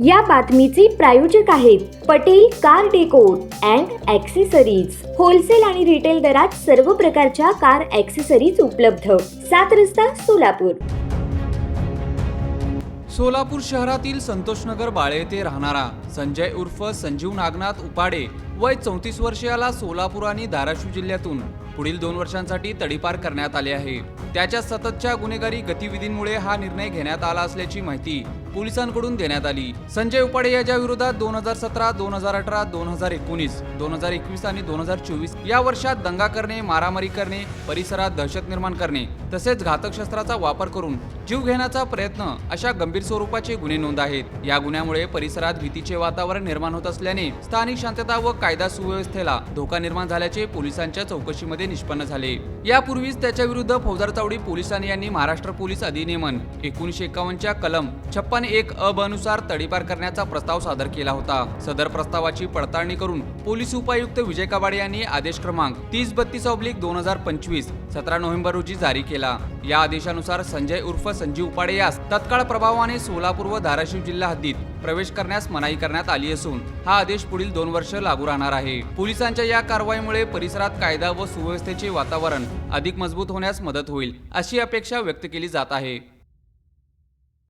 या बातमीचे प्रायोजक आहेत Patel car decor and accessories. Wholesale आणि रिटेल दरात सर्व प्रकारच्या कार ॲक्सेसरीज उपलब्ध. सात रस्ता सोलापूर. सोलापूर शहरातील संतोषनगर बाळे येथे राहणारा संजय उर्फ संजीव नागनाथ उपाडे वय चौतीस वर्षीयाला सोलापूर आणि धाराशिव जिल्ह्यातून पुढील दोन वर्षांसाठी तडीपार करण्यात आले आहे. त्याच्या सततच्या गुन्हेगारी गतिविधींमुळे हा निर्णय घेण्यात आला असल्याची माहिती पोलिसांकडून देण्यात आली. संजय उपाडे याच्या विरोधात दोन हजार सतरा दोन हजार अठरा दोन हजार एकोणीस दोन हजार एकवीस आणि दोन हजार चोवीस या वर्षात दंगा करणे मारामारी करणे परिसरात दहशत निर्माण करणे तसेच घातक शस्त्राचा वापर करून जीव घेण्याचा प्रयत्न अशा गंभीर स्वरूपाचे गुन्हे नोंद आहेत. या गुन्ह्यामुळे परिसरात भीतीचे वातावरण निर्माण होत असल्याने स्थानिक शांतता व कायदा सुव्यवस्थेला धोका निर्माण झाल्याचे पोलिसांच्या चौकशीमध्ये निष्पन्न झाले. यापूर्वीच त्याच्या विरुद्ध फौजदार चावडी पोलिसांनी यांनी महाराष्ट्र पोलीस अधिनियमन एकोणीशे एकावन्नच्या कलम छप्पन एक अब अनुसार तडीपार करण्याचा प्रस्ताव सादर केला होता. सदर प्रस्तावाची पडताळणी करून पोलीस उपायुक्त विजय कबाडे यांनी आदेश क्रमांक तीस बत्तीस ऑब्लिक दोन हजार पंचवीस सतरा नोव्हेंबर रोजी जारी केला. या आदेशानुसार संजय उर्फ संजीव उपाडे यास तत्काळ प्रभावाने सोलापूर व धाराशिव जिल्हा हद्दीत प्रवेश करण्यास मनाई करण्यात आली असून हा आदेश पुढील दोन वर्ष लागू राहणार आहे. पोलिसांच्या या कारवाईमुळे परिसरात कायदा व सुव्यवस्थेचे वातावरण अधिक मजबूत होण्यास मदत होईल अशी अपेक्षा व्यक्त केली जात आहे.